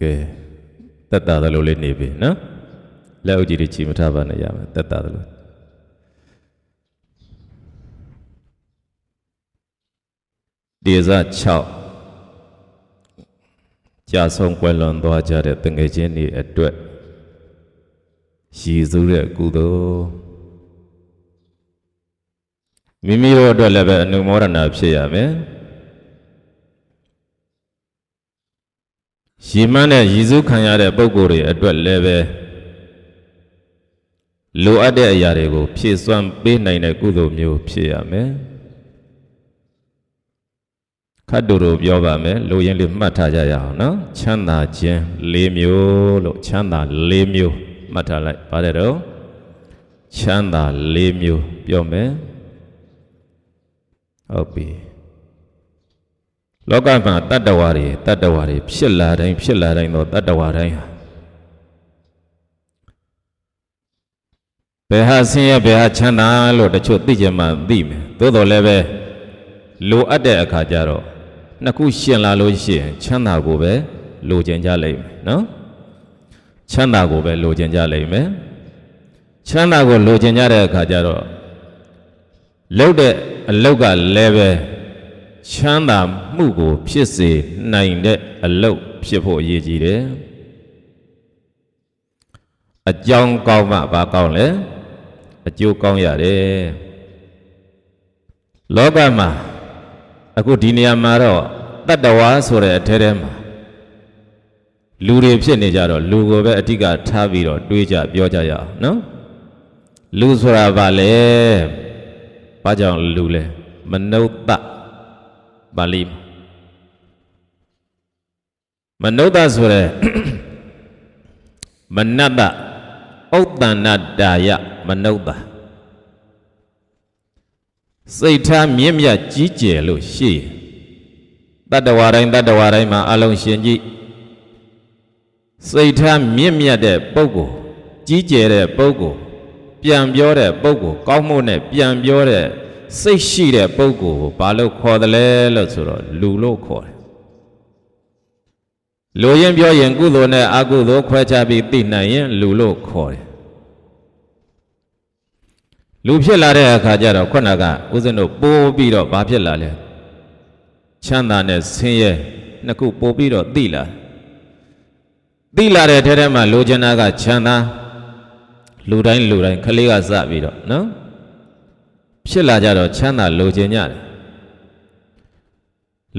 ကဲတက်တာသလိုလေးနေပြီနော်လက်အုပ်ကြီးတွေချီမထားပါနဲ့ရမယ်တက်တာသလိုဒီဇာ6ကြာဆုံးကွယ်လွန်သွားကြတဲ့တငယ်ချင်းတွေအတွက်ရည်စူးတဲ့ကုသိုလ်မိမိတို့အတွက်လည်းပဲအနုမောဒနာဖြစ်ရမယ် ရည်မှန်းတဲ့ရည်စူးခံရတဲ့ပုံကိုယ်တွေအတွက်လည်းပဲလိုအပ်တဲ့အရာတွေကိုဖြည့်စွမ်းပေးနိုင်တဲ့ကုသိုလ်မျိုးဖြစ်ရမယ်ခတ်တူတို့ပြောပါမယ်လိုရင်းလေးမှတ်ထားကြရအောင်နော်ချမ်းသာခြင်း၄မျိုးလို့ချမ်းသာ၄မျိုးမှတ်ထားလိုက်ပါတယ်တော့ချမ်းသာ၄မျိုးပြောမယ်ဟုတ်ပြီ လောကမှာတတ္တဝါတွေတတ္တဝါတွေဖြစ်လာတိုင်းဖြစ်လာတိုင်းတော့တတ္တဝါတိုင်းဟာဘယ်ဟာဆင်းရဲဘယ်ဟာချမ်းသာလို့တချို့သိကြမှသိမယ်သို့တော်လည်းပဲလိုအပ်တဲ့အခါကျတော့နှစ်ခုရှင်လာလို့ရှိရင်ချမ်းသာကိုပဲလိုချင်ကြလိမ့်မယ်နော်ချမ်းသာကိုပဲလိုချင်ကြလိမ့်မယ်ချမ်းသာကိုလိုချင်ကြတဲ့အခါကျတော့လုပ်တဲ့အလုပ်ကလည်းပဲ ချမ်းသာမှုကို ဖြစ်စေနိုင်တဲ့အလုပ်ဖြစ်ဖို့အရေးကြီးတယ်အကြောင်းကောင်းမှဘာကောင်းလဲအကျိုးကောင်းရတယ်လောကမှာအခုဒီနေရာမှာတော့တတ္တဝါဆိုတဲ့အထဲထဲမှာလူတွေဖြစ်နေကြတော့လူကိုပဲအဓိကထားပြီးတော့တွေးကြပြောကြရအောင်နော်လူဆိုတာဘာလဲဘာကြောင့်လူလဲမနုဿ ပါဠိမနုဿဆိုတဲ့မနတ္တဥတ္တဏတာယမနုဿစိတ်ထားမြင့်မြတ်ကြီးကျယ်လို့ရှိရင်တတ္တဝါတိုင်းတတ္တဝါတိုင်းမှာအလုံးရှင်ကြည့်စိတ်ထားမြင့်မြတ်တဲ့ပုဂ္ဂိုလ်ကြီးကျယ်တဲ့ပုဂ္ဂိုလ်ပြန်ပြောတဲ့ပုဂ္ဂိုလ်ကောင်းမှုနဲ့ပြန်ပြောတဲ့ စိတ်ရှိတဲ့ပုဂ္ဂိုလ်ကိုဘာလို့ခေါ်တယ်လဲလို့ဆိုတော့လူလို့ခေါ်တယ်လူရင်ပြောရင်ကုသိုလ်နဲ့အကုသိုလ်ခွဲခြားပြီးသိနိုင်ရင်လူလို့ခေါ်တယ်လူဖြစ်လာတဲ့အခါကျတော့ခုနကဦးဇင်းတို့ပိုးပြီးတော့ဘာဖြစ်လာလဲချမ်းသာနဲ့ဆင်းရဲနှစ်ခုပို့ပြီးတော့သိလာသိလာတဲ့ထဲထဲမှာလိုချင်တာကချမ်းသာလူတိုင်းလူတိုင်းခလေးကစပြီးတော့နော် ဖြစ်လာကြတော့ချမ်းသာလိုချင်ကြတယ်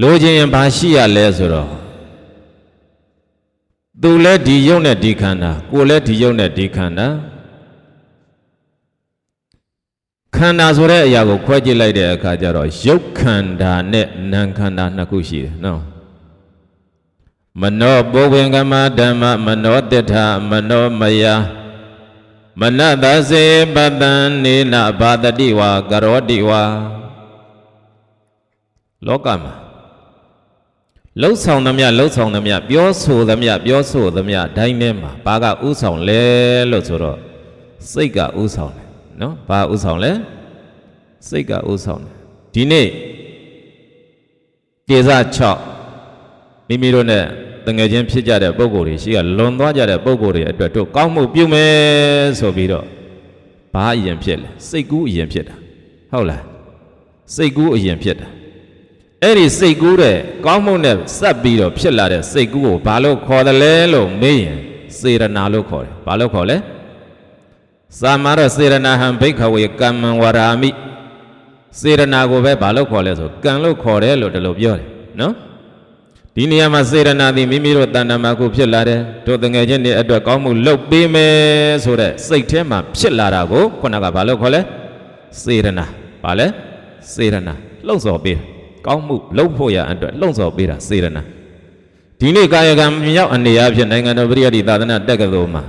လိုချင်ရင်ဘာရှိရလဲဆိုတော့သူလည်းဒီယုံနဲ့ဒီခန္ဓာကိုယ်လည်းဒီယုံနဲ့ဒီခန္ဓာခန္ဓာဆိုတဲ့အရာကိုခွဲကြည့်လိုက်တဲ့အခါကျတော့ယုတ်ခန္ဓာနဲ့နာမ်ခန္ဓာနှစ်ခုရှိတယ်နော်မနောပုဗ္ဗင်္ဂမဓမ္မမနောတထမနောမယ မနတစေပတံနေနဘာတတိဝါကရောတိဝါလောကမှာလှုပ်ဆောင်သမျှလှုပ်ဆောင်သမျှပြောဆိုသမျှပြောဆိုသမျှဒိုင်းထဲမှာဘာကဥဆောင်လဲလို့ဆိုတော့စိတ်ကဥဆောင်တယ်နော်ဘာဥဆောင်လဲစိတ်ကဥဆောင်တယ်ဒီနေ့ကေဇ6 မိမိတို့ ਨੇ တငယ်ချင်းဖြစ်ကြတဲ့ပုံကိုယ်တွေရှိကလွန်သွားကြတဲ့ပုံကိုယ်တွေအတွက်တို့ကောင်းမှုပြုမယ်ဆိုပြီးတော့ဘာအရင်ဖြစ်လဲစိတ်ကူးအရင်ဖြစ်တာဟုတ်လားစိတ်ကူးအရင်ဖြစ်တာအဲ့ဒီစိတ်ကူးတဲ့ကောင်းမှုနဲ့စပ်ပြီးတော့ဖြစ်လာတဲ့စိတ်ကူးကိုဘာလို့ခေါ်တယ်လဲလို့မေးရင်စေရနာလို့ခေါ်တယ်ဘာလို့ခေါ်လဲသာမရစေရနာဟံဘိခဝေကမ္မံဝရာမိစေရနာကိုပဲဘာလို့ခေါ်လဲဆိုကံလို့ခေါ်တယ်လို့ဒီလိုပြောတယ်နော် ဒီနေရာမှာစေရနာသည်မိမိတို့တဏ္ဍာမှာကိုဖြစ်လာတယ်တို့တငယ်ချင်းတွေအတွက်ကောင်းမှုလုပ်ပေးမယ်ဆိုတဲ့စိတ်ထဲမှာဖြစ်လာတာကိုခုနကဘာလို့ခေါ်လဲစေရနာဘာလဲစေရနာလှုပ်ဆော်ပေးတယ်ကောင်းမှုလုပ်ဖို့ရအတွက်လှုံ့ဆော်ပေးတာစေရနာဒီနေ့ကာယကံမြောက်အနေအဖြစ်နိုင်ငံတော်ပရိယတ်သာသနာတက္ကသိုလ်မှာ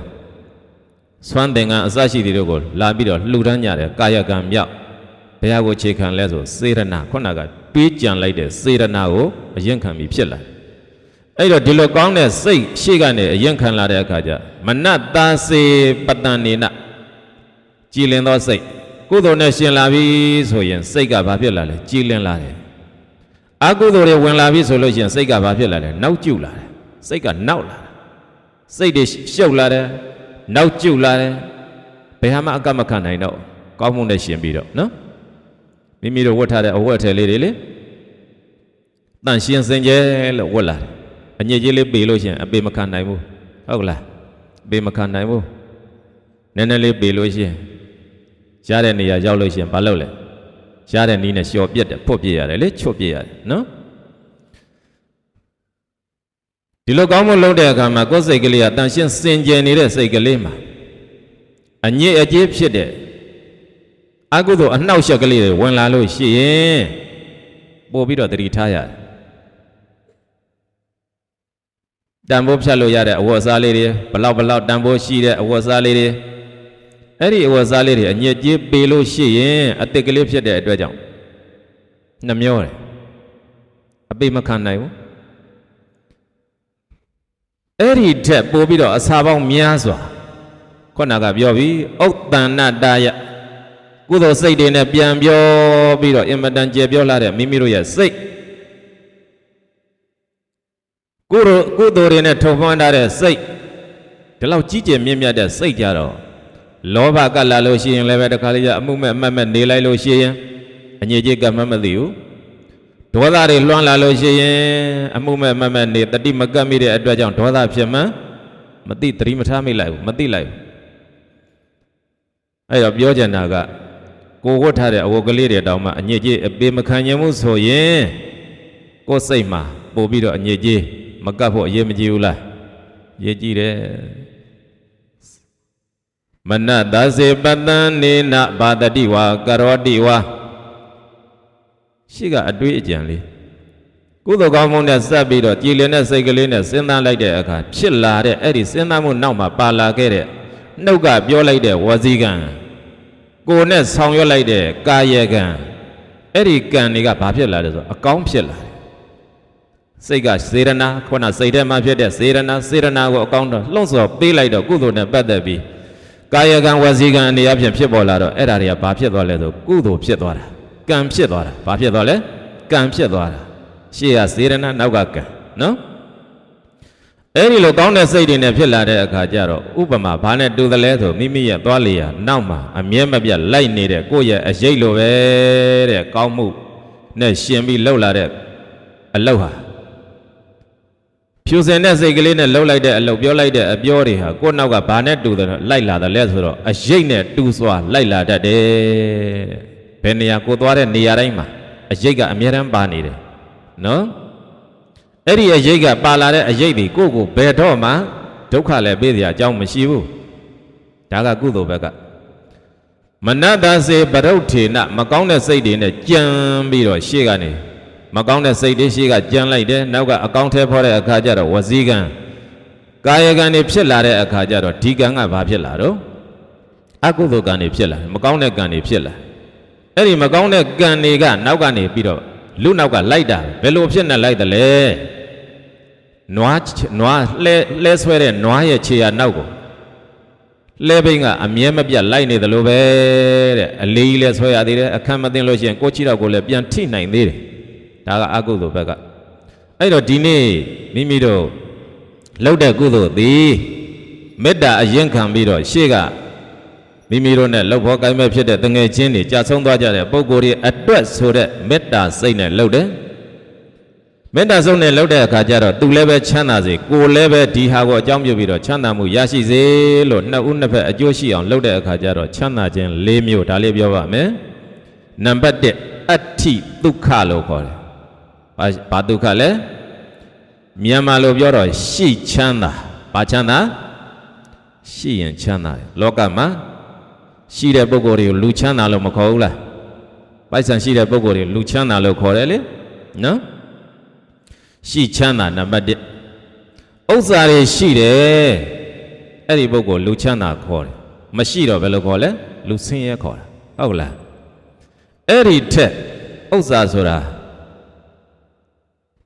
စွမ်းသင်္ကန်းအစရှိတွေတို့ကိုလာပြီးတော့လှူဒန်းကြတယ်ကာယကံမြောက်ဘုရားကိုခြေခံလဲဆိုစေရနာခုနကပေးကြံလိုက်တဲ့စေရနာကိုအရင်ခံပြီးဖြစ်လာ အဲ့တော့ဒီလိုကောင်းတဲ့စိတ်ရှေ့ကနေအရင်ခံလာတဲ့အခါကျမနတ္တစေပတန်နေနကြည်လင်သောစိတ်ကုသိုလ်နဲ့ရှင်လာပြီဆိုရင်စိတ်ကဘာဖြစ်လာလဲကြည်လင်လာတယ်အကုသိုလ်တွေဝင်လာပြီဆိုလို့ရှိရင်စိတ်ကဘာဖြစ်လာလဲနောက်ကျလာတယ်စိတ်ကနောက်လာတယ်စိတ်တွေရှုပ်လာတယ်နောက်ကျုပ်လာတယ်ဘယ်ဟာမှအကမခံနိုင်တော့ကောင်းမှုနဲ့ရှင်ပြီးတော့နော်မိမိတို့ဝတ်ထားတဲ့အဝတ်အထည်လေးတွေလေတန်ရှင်းစင်ကြဲလို့ဝတ်လာတယ် အညစ်အကြေးလေးပေလို့ရှရင်အပေမခံနိုင်ဘူးဟုတ်လားအပေမခံနိုင်ဘူးနည်းနည်းလေးပေလို့ရှရင်ရတဲ့နေရာရောက်လို့ရှရင်ဘာလုပ်လဲရတဲ့နီးနဲ့လျှော်ပြက်တယ်ဖွတ်ပြရတယ်လေချွတ်ပြရတယ်နော်ဒီလိုကောင်းမှုလုပ်တဲ့အခါမှာကိုယ်စိတ်ကလေးကတန်ရှင်းစင်ကြယ်နေတဲ့စိတ်ကလေးမှာအညစ်အကြေးဖြစ်တဲ့အကုသိုလ်အနှောက်အယှက်ကလေးတွေဝင်လာလို့ရှိရင်ပို့ပြီးတော့တတိထားရတယ် တန်ဖိုးဖြတ်လို့ရတဲ့အဝတ်အစားလေးတွေဘလောက်ဘလောက်တန်ဖိုးရှိတဲ့အဝတ်အစားလေးတွေအဲ့ဒီအဝတ်အစားလေးတွေအညစ်အကြေးပေလို့ရှိရင်အစ်စ်ကလေးဖြစ်တဲ့အတွက်ကြောင့်နှမျောတယ်အပိမခံနိုင်ဘူးအဲ့ဒီထက်ပို့ပြီးတော့အစာပေါင်းများစွာခုနကပြောပြီဥတ္တဏတယကုသိုလ်စိတ်တွေနဲ့ပြန်ပြောပြီးတော့အင်မတန်ကျေပြောလာတဲ့မိမိတို့ရဲ့စိတ် ကုသိုလ်ကုသိုလ်တွေနဲ့ထုံဖွမ်းထားတဲ့စိတ်ဒီလောက်ကြီးကျယ်မြင့်မြတ်တဲ့စိတ်ကြတော့လောဘကလာလို့ရှိရင်လည်းပဲတခါလေအမှုမဲ့အမှတ်မဲ့နေလိုက်လို့ရှိရင်အငြိကြီးကမှမသိဘူးဒေါသတွေလွှမ်းလာလို့ရှိရင်အမှုမဲ့အမှတ်မဲ့နေတတိမကတ်မိတဲ့အတွက်ကြောင့်ဒေါသဖြစ်မှန်းမသိတတိမထားမိလိုက်ဘူးမသိလိုက်ဘူးအဲ့တော့ပြောချင်တာကကိုဝတ်ထားတဲ့အဝတ်ကလေးတွေတောင်မှအညစ်အကြေးအပေမခံနိုင်မှုဆိုရင်ကိုယ်စိတ်မှာပို့ပြီးတော့အညစ်အကြေး မကတ်ဖို့အရေးမကြီးဘူးလားရေးကြည့်တယ်မနတသေပတံနေနဘာတတိဝါကရောတိဝါရှိကအတွေးအကြံလေးကုသိုလ်ကောင်းမှုနဲ့စပ်ပြီးတော့ကြည်လင်တဲ့စိတ်ကလေးနဲ့စဉ်းစားလိုက်တဲ့အခါဖြစ်လာတဲ့အဲ့ဒီစဉ်းစားမှုနောက်မှာပါလာခဲ့တဲ့နှုတ်ကပြောလိုက်တဲ့ဝစီကံကိုယ်နဲ့ဆောင်ရွက်လိုက်တဲ့ကာယကံအဲ့ဒီကံတွေကဘာဖြစ်လာလဲဆိုအကောင်းဖြစ်လာတယ် စိတ်ကစေရနာခုနစိတ်ထဲမှာဖြစ်တဲ့စေရနာစေရနာကိုအကောင်းတော့လှုံ့ဆော်ပေးလိုက်တော့ကုသိုလ်နဲ့ပတ်သက်ပြီးကာယကံဝစီကံအနေအချင်းဖြစ်ပေါ်လာတော့အဲ့ဒါတွေကဘာဖြစ်သွားလဲဆိုကုသိုလ်ဖြစ်သွားတာကံဖြစ်သွားတာဘာဖြစ်သွားလဲကံဖြစ်သွားတာရှေ့ကစေရနာနောက်ကကံနော်အဲ့ဒီလိုကောင်းတဲ့စိတ်တွေနဲ့ဖြစ်လာတဲ့အခါကျတော့ဥပမာဘာနဲ့တူသလဲဆိုမိမိရဲ့သွားလျာနောက်မှာအမြဲမပြတ်လိုက်နေတဲ့ကိုယ့်ရဲ့အရေးလိုပဲတဲ့ကောင်းမှုနဲ့ရှင်ပြီးလှုပ်လာတဲ့အလုတ်ဟာ ဖြူစင်တဲ့စိတ်ကလေးနဲ့လှုပ်လိုက်တဲ့အလုတ်ပြောလိုက်တဲ့အပြောတွေဟာကိုယ့်နောက်ကဘာနဲ့တူတယ်လိုက်လာတယ်လဲဆိုတော့အရေးနဲ့တူစွာလိုက်လာတတ်တယ်ဘယ်နေရာကိုသွားတဲ့နေရာတိုင်းမှာအရေးကအမြဲတမ်းပါနေတယ်နော်အဲ့ဒီအရေးကပါလာတဲ့အရေးတွေကိုကိုဘယ်တော့မှဒုက္ခလည်းပေးစရာအကြောင်းမရှိဘူးဒါကကုသိုလ်ဘက်ကမနတ္တစေပရုဋ္ဌေနမကောင်းတဲ့စိတ်တွေနဲ့ကြံပြီးတော့ရှေ့ကနေ မကောင်းတဲ့စိတ်တွေရှေ့ကကြံလိုက်တယ်နောက်ကအကောင်းထဲဖောတဲ့အခါကျတော့ဝစီကံကာယကံတွေဖြစ်လာတဲ့အခါကျတော့ဒီကံကဘာဖြစ်လာတော့အကုသိုလ်ကံတွေဖြစ်လာတယ်မကောင်းတဲ့ကံတွေဖြစ်လာအဲ့ဒီမကောင်းတဲ့ကံတွေကနောက်ကနေပြီးတော့လူနောက်ကလိုက်တာဘယ်လိုဖြစ်နေလိုက်တယ်လဲနွားနွားလှဲလှဲဆွဲတဲ့နွားရဲ့ခြေရနောက်ကိုလှဲဘိန်းကအမြဲမပြတ်လိုက်နေတယ်လို့ပဲတဲ့အလေးကြီးလဲဆွဲရသေးတယ်အခမ်းမသိလို့ရှိရင်ကိုချီတော့ကိုလည်းပြန်ထိနိုင်သေးတယ် ဒါကအကုသိုလ်ဘက်ကအဲ့တော့ဒီနေ့မိမိတို့လှုပ်တဲ့ကုသိုလ်သည်မေတ္တာအရင်ခံပြီးတော့ရှေ့ကမိမိတို့နဲ့လှုပ်ဖို့ကိုင်းမဲ့ဖြစ်တဲ့တငယ်ချင်းတွေကြာဆုံးသွားကြတဲ့ပုံကိုယ်တွေအတွက်ဆိုတဲ့မေတ္တာစိတ်နဲ့လှုပ်တယ်မေတ္တာဆုံးနဲ့လှုပ်တဲ့အခါကျတော့သူလည်းပဲချမ်းသာစေကိုယ်လည်းပဲဒီဟာကိုအကြောင်းပြုပြီးတော့ချမ်းသာမှုရရှိစေလို့နှစ်ဦးနှစ်ဖက်အကျိုးရှိအောင်လှုပ်တဲ့အခါကျတော့ချမ်းသာခြင်း၄မျိုးဒါလေးပြောပါမယ်နံပါတ်1အဋ္ဌိဒုက္ခလို့ခေါ်တယ် ဘာဘာဒုက္ခလဲမြန်မာလိုပြောတော့ရှိချမ်းသာဘာချမ်းသာရှိရင်ချမ်းသာတယ်လောကမှာရှိတဲ့ပုဂ္ဂိုလ်တွေကိုလူချမ်းသာလို့မခေါ်ဘူးလားပိုက်ဆံရှိတဲ့ပုဂ္ဂိုလ်တွေလူချမ်းသာလို့ခေါ်တယ်လေနော်ရှိချမ်းသာနံပါတ်1ဥစ္စာတွေရှိတယ်အဲ့ဒီပုဂ္ဂိုလ်လူချမ်းသာခေါ်တယ်မရှိတော့ဘယ်လိုခေါ်လဲလူဆင်းရဲခေါ်တာဟုတ်လားအဲ့ဒီထက်ဥစ္စာဆိုတာ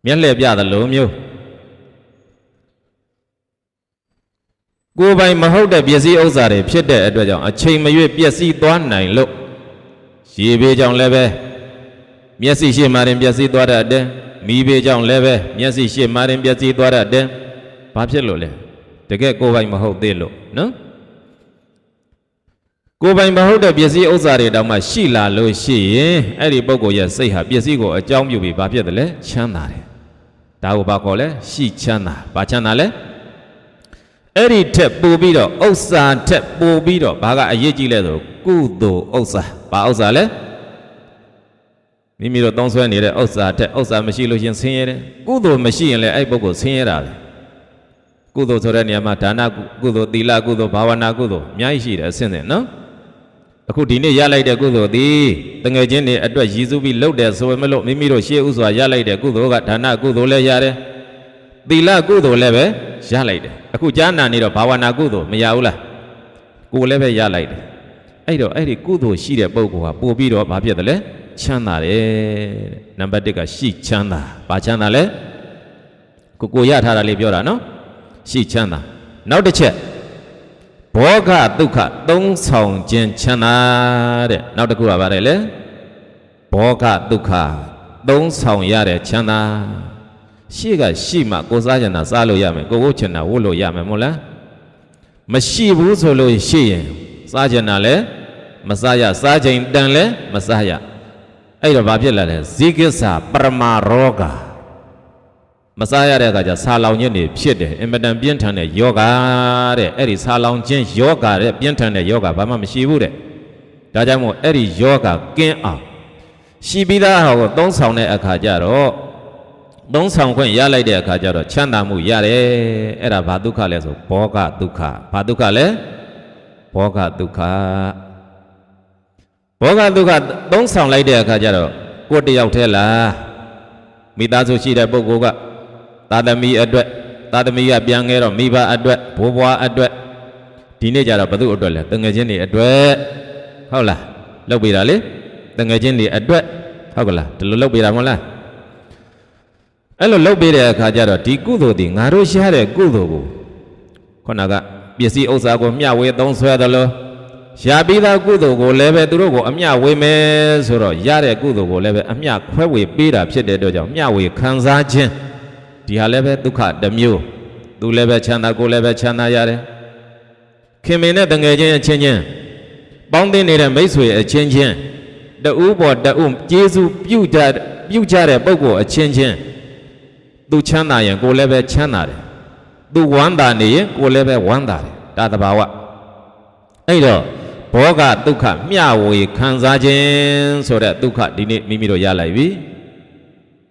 မျက်လှည့်ပြသလိုမျိုးကိုယ်ပိုင်မဟုတ်တဲ့ပစ္စည်းဥစ္စာတွေဖြစ်တဲ့အတွက်ကြောင့်အချိန်မရွေ့ပျက်စီးသွားနိုင်လို့ရေဘေးကြောင့်လည်းပဲမျက်စိရှိမှရင်ပျက်စီးသွားတတ်တယ်မိဘေးကြောင့်လည်းပဲမျက်စိရှိမှရင်ပျက်စီးသွားတတ်တယ်ဘာဖြစ်လို့လဲတကယ်ကိုယ်ပိုင်မဟုတ်သေးလို့နော်ကိုယ်ပိုင်မဟုတ်တဲ့ပစ္စည်းဥစ္စာတွေတောင်မှရှိလာလို့ရှိရင်အဲ့ဒီပုဂ္ဂိုလ်ရဲ့စိတ်ဟာပစ္စည်းကိုအကြောင်းပြုပြီးဘာဖြစ်တယ်လဲချမ်းသာတယ် ဒါကိုဘာခေါ်လဲရှိချမ်းသာဘာချမ်းသာလဲအဲ့ဒီထက်ပိုပြီးတော့ဥစ္စာထက်ပိုပြီးတော့ဘာကအရေးကြီးလဲဆိုကုသိုလ်ဥစ္စာဘာဥစ္စာလဲမိမိတို့သုံးဆွဲနေတဲ့ဥစ္စာထက်ဥစ္စာမရှိလို့ရှရင်ဆင်းရဲတယ်ကုသိုလ်မရှိရင်လည်းအဲ့ပုဂ္ဂိုလ်ဆင်းရဲတာပဲကုသိုလ်ဆိုတဲ့နေရာမှာဒါနကုသိုလ်သီလကုသိုလ်ဘာဝနာကုသိုလ်အများကြီးရှိတယ်အဆင့်နဲ့နော် အခုဒီနေ့ရလိုက်တဲ့ကုသိုလ်သည်တငယ်ချင်းတွေအတွက်ရည်စူးပြီးလုပ်တယ်ဆိုပေမဲ့လို့မိမိတို့ရှေးဥစွာရလိုက်တဲ့ကုသိုလ်ကဒါနကုသိုလ်လည်းရတယ်သီလကုသိုလ်လည်းပဲရလိုက်တယ်အခုကြားနာနေတော့ဘာဝနာကုသိုလ်မရဘူးလားကိုယ်လည်းပဲရလိုက်တယ်အဲ့တော့အဲ့ဒီကုသိုလ်ရှိတဲ့ပုဂ္ဂိုလ်ဟာပို့ပြီးတော့ဘာဖြစ်တယ်လဲချမ်းသာတယ်တဲ့နံပါတ်1ကရှိချမ်းသာဘာချမ်းသာလဲကိုကိုရထားတာလေးပြောတာနော်ရှိချမ်းသာနောက်တစ်ချက် ဘောဂဒုက္ခသုံးဆောင်ခြင်းချမ်းသာတဲ့နောက်တစ်ခုကပါတယ်လေဘောဂဒုက္ခသုံးဆောင်ရတဲ့ချမ်းသာရှိကရှိမှကိုစားချင်တာစားလို့ရမယ်ကိုကိုချင်တာဝတ်လို့ရမယ်မဟုတ်လားမရှိဘူးဆိုလို့ရှိရင်စားချင်တာလည်းမစားရစားချိန်တန်လည်းမစားရအဲ့တော့ဘာဖြစ်လာလဲဇိကိစ္စပရမာရောဂါ မစားရတဲ့အခါကျဆာလောင်ခြင်းတွေဖြစ်တယ်အင်မတန်ပြင်းထန်တဲ့ယောဂတဲ့အဲ့ဒီဆာလောင်ခြင်းယောဂတဲ့ပြင်းထန်တဲ့ယောဂဘာမှမရှိဘူးတဲ့ဒါကြောင့်မို့အဲ့ဒီယောဂကင်းအောင်ရှိပြီးသားဟာကိုသုံးဆောင်တဲ့အခါကျတော့သုံးဆောင်ခွင့်ရလိုက်တဲ့အခါကျတော့ချမ်းသာမှုရတယ်အဲ့ဒါဘာဒုက္ခလဲဆိုဘောဂဒုက္ခဘာဒုက္ခလဲဘောဂဒုက္ခဘောဂဒုက္ခသုံးဆောင်လိုက်တဲ့အခါကျတော့ကိုယ်တယောက်တည်းလားမိသားစုရှိတဲ့ပုဂ္ဂိုလ်က သာသမီအတွက်သာသမီကပြန်ခဲ့တော့မိဘအတွက်ဘိုးဘွားအတွက်ဒီနေ့ကျတော့ဘု து အတွက်လဲတငယ်ချင်းတွေအတွက်ဟုတ်လားလုပ်ပေးတာလေတငယ်ချင်းတွေအတွက်ဟုတ်ကလားဒီလိုလုပ်ပေးတာမဟုတ်လားအဲ့လိုလုပ်ပေးတဲ့အခါကျတော့ဒီကုသိုလ်ဒီငါတို့ရှားတဲ့ကုသိုလ်ကိုခုနကပစ္စည်းဥစ္စာကိုမျှဝေသုံးဆွဲသလိုရှားပြီးသားကုသိုလ်ကိုလည်းပဲသူတို့ကိုအမျှဝေမယ်ဆိုတော့ရတဲ့ကုသိုလ်ကိုလည်းပဲအမျှခွဲဝေပေးတာဖြစ်တဲ့အတွက်ကြောင့်မျှဝေခံစားခြင်း ဒီဟာလည်းပဲဒုက္ခတစ်မျိုးသူလည်းပဲချမ်းသာကိုလည်းပဲချမ်းသာရတယ်ခင်မင်နဲ့တငယ်ချင်းအချင်းချင်းပေါင်းတင်နေတဲ့မိတ်ဆွေအချင်းချင်းတဦးပေါ်တဦးကျေးဇူးပြုကြပြုကြတဲ့ပုဂ္ဂိုလ်အချင်းချင်းသူချမ်းသာရင်ကိုလည်းပဲချမ်းသာတယ်သူဝမ်းသာနေရင်ကိုလည်းပဲဝမ်းသာတယ်ဒါတဘာဝအဲ့တော့ဘောဂဒုက္ခမျှဝေခံစားခြင်းဆိုတဲ့ဒုက္ခဒီနေ့မိမိတို့ရလိုက်ပြီ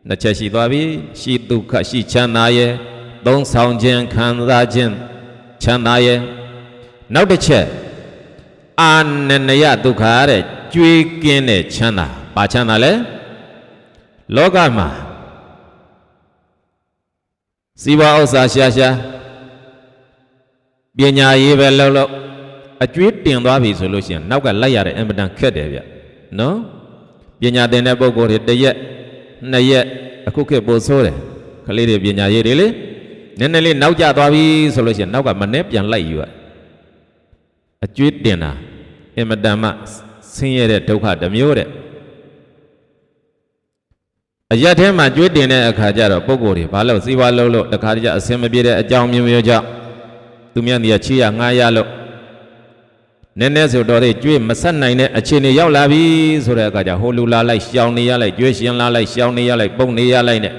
နှစ်ချက်ရှိသွားပြီရှိဒုက္ခရှိချမ်းသာရဲ့သုံးဆောင်ခြင်းခံစားခြင်းချမ်းသာရဲ့နောက်တစ်ချက်အာနနယဒုက္ခတဲ့ကြွေးကင်းတဲ့ချမ်းသာဘာချမ်းသာလဲလောကမှာစီးပွားဥစ္စာရှာရှာပညာရေးပဲလှုပ်လှုပ်အကျွေးတင်သွားပြီဆိုလို့ရှိရင်နောက်ကလိုက်ရတဲ့အင်မတန်ခက်တယ်ဗျနော်ပညာသင်တဲ့ပုဂ္ဂိုလ်တွေတစ်ရက် နှစ်ရက်အခုခေတ်ပိုဆိုးတယ်ကလေးတွေပညာရေးတွေလေနည်းနည်းလေးနောက်ကျသွားပြီဆိုလို့ရှိရင်နောက်ကမနဲ့ပြန်လိုက်ယူရအကျွေးတင်တာအင်မတန်မှဆင်းရဲတဲ့ဒုက္ခတစ်မျိုးတဲ့အရက်ထဲမှာကျွေးတင်တဲ့အခါကျတော့ပုံကိုယ်တွေဘာလို့စီးပွားလုံးလို့တခါတည်းအဆင်မပြေတဲ့အကြောင်းမျိုးမျိုးကြောင့်သူများနေရချီရငှားရလို့ နည်းနည်းဆိုတော့လေကျွေးမဆက်နိုင်တဲ့အခြေအနေရောက်လာပြီဆိုတဲ့အခါကျဟိုလူလာလိုက်ရှောင်နေရလိုက်ကျွေးရှင်လာလိုက်ရှောင်နေရလိုက်ပုံနေရလိုက်နဲ့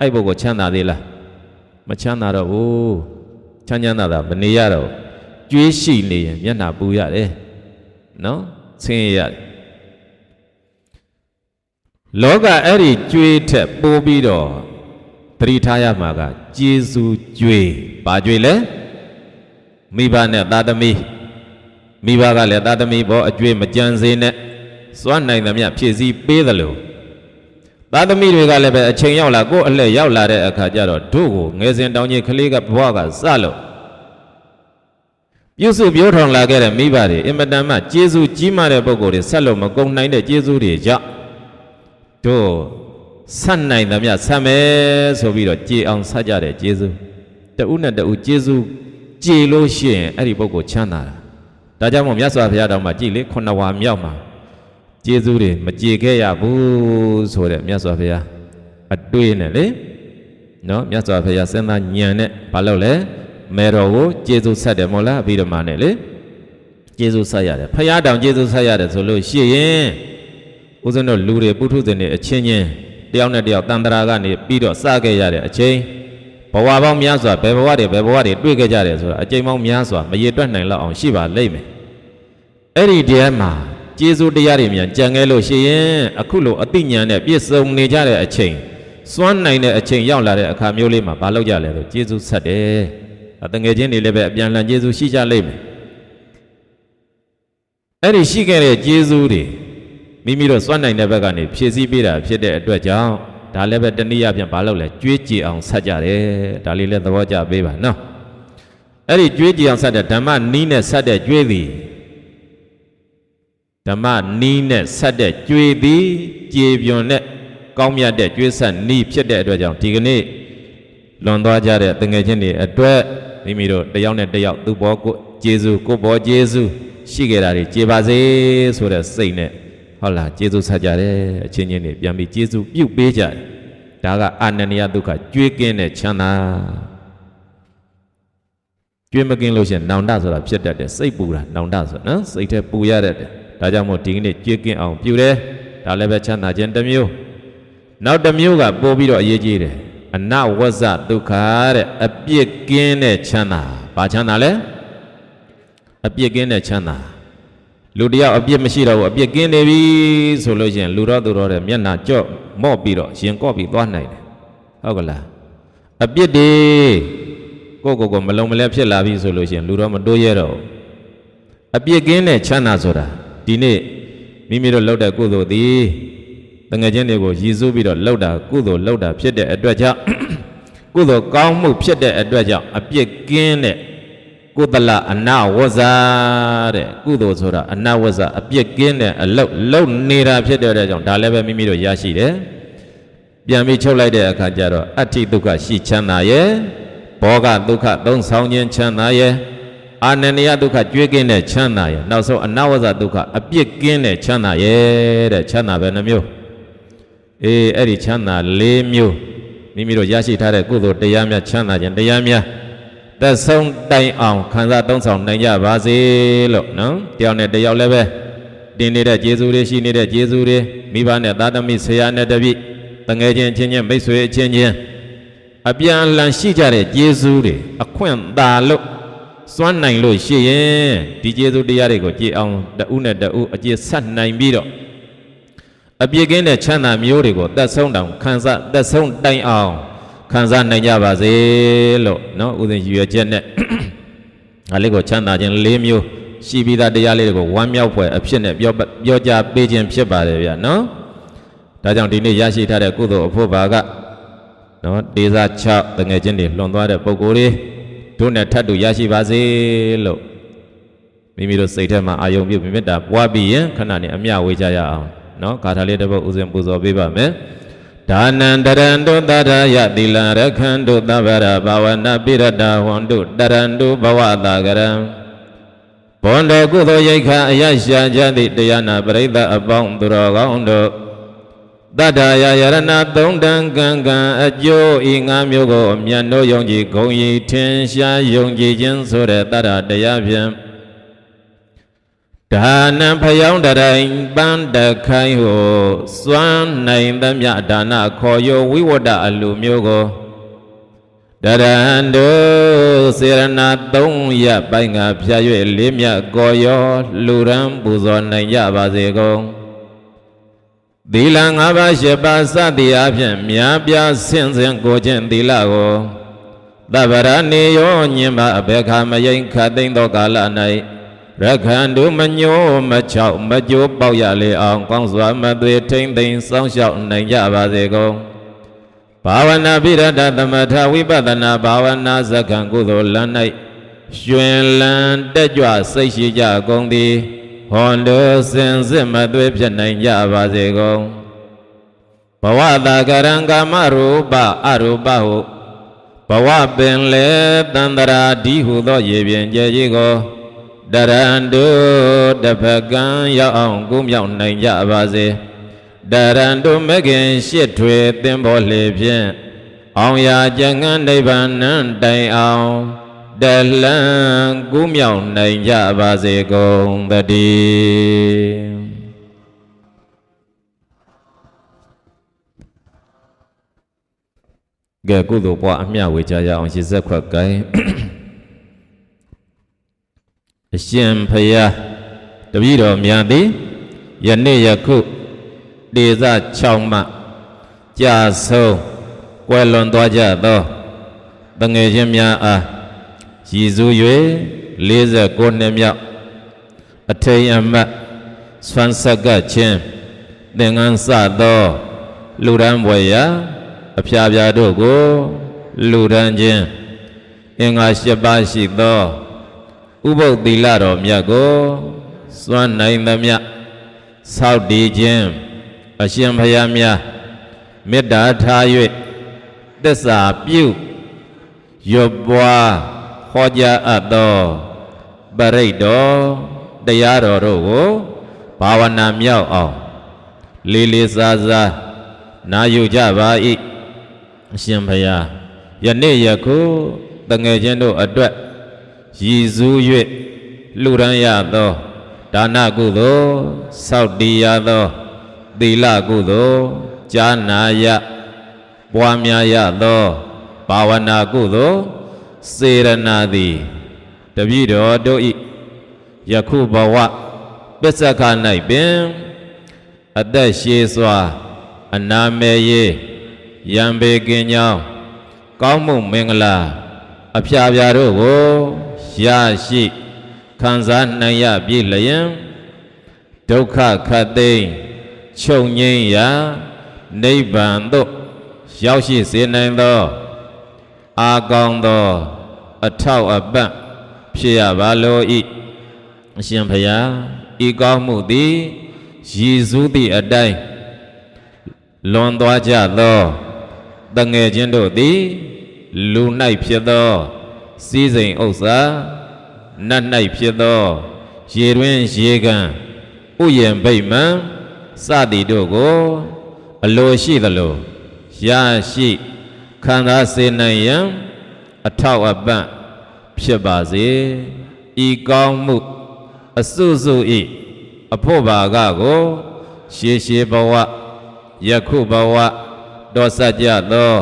အဲ့ပုဂ္ဂိုလ်ချမ်းသာသေးလားမချမ်းသာတော့ဘူးချမ်းချမ်းသာတာမနေရတော့ကျွေးရှိနေရင်မျက်နှာပူရတယ်နော်ဆင်းရဲရတယ်လောကအဲ့ဒီကြွေးထက်ပိုးပြီးတော့ပရိထားရမှာကကျေးဇူးကြွေးဘာကြွေးလဲမိဘနဲ့သာသမီ မိဘကလည်းသာသမီဘောအကျွေးမကြံစေနဲ့စွမ်းနိုင်သမျှဖြည့်ဆည်းပေးသလိုသာသမီတွေကလည်းပဲအချိန်ရောက်လာကိုယ်အလှည့်ရောက်လာတဲ့အခါကျတော့တို့ကိုငယ်စဉ်တောင်းကြီးကလေးကဘဝကစလို့ပြုစုပြောထောင်လာခဲ့တဲ့မိဘတွေအင်မတန်မှကျေးဇူးကြီးမားတဲ့ပုဂ္ဂိုလ်တွေဆက်လို့မကုန်နိုင်တဲ့ကျေးဇူးတွေကြောင့်တို့ဆက်နိုင်သမျှဆက်မယ်ဆိုပြီးတော့ကြေအောင်ဆက်ကြတဲ့ကျေးဇူးတဦးနဲ့တဦးကျေးဇူးကြေလို့ရှိရင်အဲ့ဒီပုဂ္ဂိုလ်ချမ်းသာတာ ဒါကြောင့်မို့မြတ်စွာဘုရားတော်မှာကြည်လေခုနဝါမြောက်မှာကျေးဇူးတွေမကြေခဲ့ရဘူးဆိုတဲ့မြတ်စွာဘုရားအတွေ့နဲ့လေနော်မြတ်စွာဘုရားစဉ်းစားညံနဲ့ဘာလို့လဲမေတော်ကိုကျေးဇူးဆက်တယ်မို့လားအဘိဓမ္မာနဲ့လေကျေးဇူးဆက်ရတယ်ဖရာတောင်ကျေးဇူးဆက်ရတယ်ဆိုလို့ရှိရင်ဦးဇင်းတို့လူတွေပုထုဇဉ်တွေအချင်းချင်းတယောက်နဲ့တယောက်တန်တရာကနေပြီးတော့စခဲ့ရတဲ့အချိန် ဘဝပေါင်းများစွာဘယ်ဘဝတွေဘယ်ဘဝတွေတွေ့ခဲ့ကြတယ်ဆိုတာအချိန်ပေါင်းများစွာမရေတွက်နိုင်လောက်အောင်ရှိပါလိမ့်မယ်အဲ့ဒီတည်းမှာကျေးဇူးတရားတွေမြန်ကြံခဲ့လို့ရှိရင်အခုလိုအသိဉာဏ်နဲ့ပြည့်စုံနေကြတဲ့အချိန်စွမ်းနိုင်တဲ့အချိန်ရောက်လာတဲ့အခါမျိုးလေးမှာမလုပ်ကြလဲဆိုကျေးဇူးဆက်တယ်အတငယ်ချင်းတွေလည်းပဲအပြန်အလှန်ကျေးဇူးရှိကြလိမ့်မယ်အဲ့ဒီရှိခဲ့တဲ့ကျေးဇူးတွေမိမိတို့စွမ်းနိုင်တဲ့ဘက်ကနေဖြည့်ဆည်းပေးတာဖြစ်တဲ့အတွက်ကြောင့် ဒါလည်းပဲတနည်းအားဖြင့်မလုပ်လဲကြွေးကြည်အောင်ဆက်ကြတယ်ဒါလေးလည်းသဘောကျပေးပါနော်အဲ့ဒီကြွေးကြည်အောင်ဆက်တဲ့ဓမ္မနီးနဲ့ဆက်တဲ့ကြွေးသည်ဓမ္မနီးနဲ့ဆက်တဲ့ကြွေးသည်ကြေပြွန်နဲ့ကောင်းမြတ်တဲ့ကြွေးဆက်နီးဖြစ်တဲ့အတွက်ကြောင့်ဒီကနေ့လွန်သွားကြတဲ့တငယ်ချင်းတွေအတွက်မိမိတို့တယောက်နဲ့တယောက်သူ့ဘောကိုကျေးဇူးကိုဘောကျေးဇူးရှိကြတာတွေကျေပါစေဆိုတဲ့စိတ်နဲ့ ဟုတ်လားကျေးဇူးဆက်ကြတယ်အချင်းချင်းတွေပြန်ပြီးကျေးဇူးပြုတ်ပေးကြတယ်ဒါကအာနန္ဒယဒုက္ခကြွေးကင်းတဲ့ချမ်းသာကြွေးမကင်းလို့ရှိရင်နောင်တဆိုတာဖြစ်တတ်တယ်စိတ်ပူတာနောင်တဆိုနော်စိတ်ထဲပူရတတ်တယ်ဒါကြောင့်မို့ဒီကနေ့ကြွေးကင်းအောင်ပြုတယ်ဒါလည်းပဲချမ်းသာခြင်းတစ်မျိုးနောက်တစ်မျိုးကပို့ပြီးတော့အရေးကြီးတယ်အနဝဇ္ဇဒုက္ခတဲ့အပြစ်ကင်းတဲ့ချမ်းသာဘာချမ်းသာလဲအပြစ်ကင်းတဲ့ချမ်းသာ လူတယောက်အပြစ်မရှိတော့ဘူးအပြစ်ကင်းနေပြီဆိုလို့ရှိရင်လူတော့သူတော့တဲ့မျက်နှာကြော့မော့ပြီးတော့ရင်ကော့ပြီးသွားနိုင်တယ်ဟုတ်ကလားအပြစ်တွေကိုကိုကိုမလုံမလဲဖြစ်လာပြီဆိုလို့ရှိရင်လူတော့မတိုးရတော့ဘူးအပြစ်ကင်းတဲ့ချမ်းသာဆိုတာဒီနေ့မိမိတို့လုပ်တဲ့ကုသိုလ်သည်တငယ်ချင်းတွေကိုရည်စူးပြီးတော့လုပ်တာကုသိုလ်လုပ်တာဖြစ်တဲ့အတွက်ကြောင့်ကုသိုလ်ကောင်းမှုဖြစ်တဲ့အတွက်ကြောင့်အပြစ်ကင်းတဲ့ ကုသလအနဝဇ္ဇတဲ့ကုသိုလ်ဆိုတာအနဝဇ္ဇအပြစ်ကင်းတဲ့အလုတ်လုံနေတာဖြစ်တဲ့အတွက်ကြောင့်ဒါလည်းပဲမိမိတို့ရရှိတယ်ပြန်ပြီးချုပ်လိုက်တဲ့အခါကျတော့အဋ္ဌိဒုက္ခရှိချမ်းသာရဲ့ဘောဂဒုက္ခသုံးဆောင်ခြင်းချမ်းသာရဲ့အာနန္ဒယဒုက္ခကြွေးကင်းတဲ့ချမ်းသာရဲ့နောက်ဆုံးအနဝဇ္ဇဒုက္ခအပြစ်ကင်းတဲ့ချမ်းသာရဲ့တဲ့ချမ်းသာပဲနှမျိုးအေးအဲ့ဒီချမ်းသာ၄မျိုးမိမိတို့ရရှိထားတဲ့ကုသိုလ်တရားများချမ်းသာခြင်းတရားများ သက်ဆုံးတိုင်အောင်ခံစားသုံးဆောင်နိုင်ကြပါစေလို့နော်တယောက်နဲ့တယောက်လည်းပဲတင်နေတဲ့ကျေးဇူးတွေရှိနေတဲ့ကျေးဇူးတွေမိဘနဲ့သားသမီးဆရာနဲ့တပည့်တငယ်ချင်းချင်းချင်းမိတ်ဆွေအချင်းချင်းအပြန်အလှန်ရှိကြတဲ့ကျေးဇူးတွေအခွင့်သာလို့စွမ်းနိုင်လို့ရှိရင်ဒီကျေးဇူးတရားတွေကိုကြည်အောင်တဦးနဲ့တဦးအကျေဆက်နိုင်ပြီးတော့အပြည့်ကင်းတဲ့ချမ်းသာမျိုးတွေကိုသက်ဆုံးတောင်ခံစားသက်ဆုံးတိုင်အောင် ခံစားနိုင်ကြပါစေလို့နော်ဥစဉ်ရည်ရွယ်ချက်နဲ့ငါလေးကိုချမ်းသာခြင်း၄မျိုးရှိပြီးသားတရားလေးတွေကိုဝမ်းမြောက်ဖွယ်အဖြစ်နဲ့ပြောပြောကြားပေးခြင်းဖြစ်ပါတယ်ဗျာနော်ဒါကြောင့်ဒီနေ့ရရှိထားတဲ့ကုသိုလ်အဖို့ဘာကနော်ဒေသ6တငယ်ချင်းတွေလွန်သွားတဲ့ပုံကိုယ်လေးတို့နဲ့ထပ်တူရရှိပါစေလို့မိမိတို့စိတ်ထဲမှာအာယုံပြုမေတ္တာပွားပြီးရင်ခဏနဲ့အမျှဝေးကြရအောင်နော်ဂါထာလေးတစ်ပုဒ်ဥစဉ်ပူဇော်ပေးပါမယ် ဒါနံတရံတုသရယတိလရခန္တုသဗ္ဗရဘာဝနာပိရတဝန္တုတရံတုဘဝတာကရံဘောန္တကုသိုလ်ရိတ်ခအယရှာကြသည့်တရားနာပရိသတ်အပေါင်းသူတော်ကောင်းတို့တတ္ထာယယရဏသုံးတန်ကံကံအကျိုးဤငါမျိုးကိုမြတ်တို့ယုံကြည်ဂုံဤထင်ရှားယုံကြည်ခြင်းဆိုတဲ့တတ္ထာတရားဖြင့် ဒါနံဖယောင်းတရိုင်ပန်းတခိုင်းဟုစွမ်းနိုင်သမျှဒါနခေါ်ယောဝိဝတ္တအလူမျိုးကိုတရံတို့စေရနာသုံးရပိုင်ငါဖြာ၍လေးမြတ်ကောယောလူရန်ပူဇော်နိုင်ကြပါစေကုန်သီလ၅ပါး၈ပါးစသည်အဖြင့်မြားပြဆင်းစင်ကိုခြင်းသီလကိုသဗ္ဗရနေယောညင်ပါအဘေခမယိန်ခတ်သိမ့်သောကာလ၌ ရခန္တုမညိုးမချောက်မကြိုးပေါက်ရလေအောင်ကောင်းစွာမသွေထိမ့်သိမ့်စောင့်ရှောက်နိုင်ကြပါစေကုန်ဘာဝနာပိရတသမထဝိပဿနာဘာဝနာဇကံကုသိုလ်လမ်း၌ရှင်လန်းတက်ကြွစိတ်ရှိကြကုန်သည်ဟွန်တို့စင်စစ်မသွေဖြစ်နိုင်ကြပါစေကုန်ဘဝတာကရံကာမရူပအရူပဟုဘဝပင်လေတန္တရာဒီဟုသော ရေပြင်ကျဲကြီးကို တရန္တုတဖကံရောက်အောင်ကုမြောက်နိုင်ကြပါစေတရန္တုမခင်ရှစ်ထွေသင်္ဘောလေဖြင့်အောင်ရာကျငန်းနိဗ္ဗာန်တိုင်အောင်တတလံကူးမြောက်နိုင်ကြပါစေကုန်သတည်းကဲကုသိုလ်ပွားအမျှဝေကြရအောင်ရှင်းဆက်ခွက်ကိုင်း အရှင်ဖယားတပည့်တော်များသည်ယနေ့ယခုဒေသ6မှကြာဆုံးကွယ်လွန်သွားကြသောတငယ်ချင်းများအားရည်စူး၍49နှစ်မြောက်အထိန်အမတ်ဆွမ်းဆက်ကပ်ခြင်းသင်္ကန်းစသောလူရန်ဘွယ်ရာအဖျားပြားတို့ကိုလူရန်ခြင်းအင်္ဂါ၈ပါးရှိသော ဥပုပ်သီလတော်မြတ်ကိုစွမ်းနိုင်သမျှစောင့်တည်ခြင်းအရှင်ဘုရားများမေတ္တာထား၍သစ္စာပြုရွတ်ပွားဟောကြားအပ်သောပရိတ်တော်တရားတော်တို့ကိုဘာဝနာမြောက်အောင်လေးလေးစားစားနာယူကြပါ၏အရှင်ဘုရားယနေ့ယခုတငယ်ချင်းတို့အတွက် ရည်စူး၍လှူဒန်းရသောဒါနကုသိုလ်စောက်တည်ရသောသီလကုသိုလ်ဈာနာယပွားများရသောဘာဝနာကုသိုလ်စေရနာသည်တပည့်တော်တို့ဤယခုဘဝပစ္စက၌ပင်အသက်ရှည်စွာ အနာမေယေရံပေကင်ကြောင်းကောင်းမှုမင်္ဂလာ အဖျားပြားတို့ကို ရရှိခံစားနိုင်ရပြီလျင်ဒုက္ခခတ်သိမ်းချုပ်ငြိမ်းရာနိဗ္ဗာန်သို့ရောက်ရှိစေနိုင်သောအာကောင်းသော အထောက်အပံ့ဖြစ်ရပါလို၏အရှင်ဘုရားဤကောင်းမှုသည်ရည်စူးသည့်အတိုင်းလွန်သွားကြသောတငယ်ချင်းတို့သည်လူ၌ဖြစ်သော စည်းစိမ်ဥစ္စာနတ်၌ဖြစ်သောရေတွင်ရေကန်ဥယျံဗိမံစသည်တို့ကိုအလိုရှိသလိုရရှိခံစားစေနိုင်ရန်အထောက်အပံ့ဖြစ်ပါစေဤကောင်းမှုအစွစုဤအဖို့ဘာကကိုရှေရှေဘဝယခုဘဝတော်ဆက်ကြသော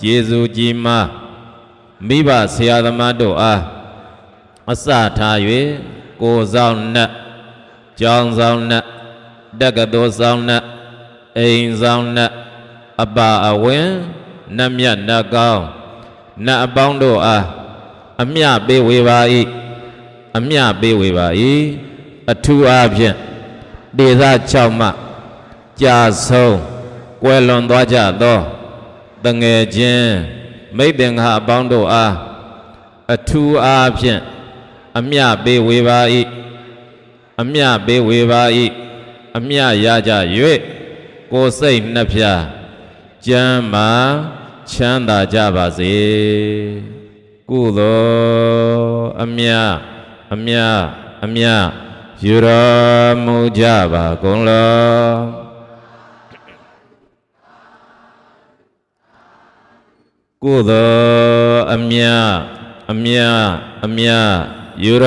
ကျေးဇူးကြီးမား မိဘဆရာသမားတို့အားအစထား၍ကိုယ်ဆောင်နှက်ကြောင်းဆောင်နှက်တက္ကသိုလ်ဆောင်နှက်အိမ်ဆောင်နှက်အပါအဝင်နတ်မြတ်နတ်ကောင်းနတ်အပေါင်းတို့အားအမျှပေးဝေပါ၏အမျှပေးဝေပါ၏အထူးအားဖြင့်ဒေသ6မှကြာဆုံးကွယ်လွန်သွားကြသောတငယ်ချင်း မိတ်တင်္ဂအပေါင်းတို့အားအထူးအားဖြင့်အမျှပေးဝေပါ၏အမျှပေးဝေပါ၏အမျှရကြ၍ကိုယ်စိတ်နှဖျားကျမ်းမာချမ်းသာကြပါစေကုသိုလ်အမျှအမျှအမျှယူတော်မူကြပါကုန်လော ကုသိုလ်အမြအမြအမြယူရ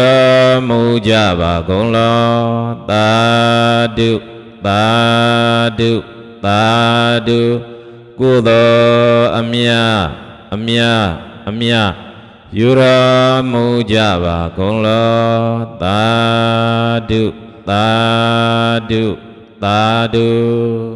မူကြပါကုန်လောသာဓုသာဓုသာဓုကုသိုလ်အမြအမြအမြယူရမူကြပါကုန်လောသာဓုသာဓုသာဓု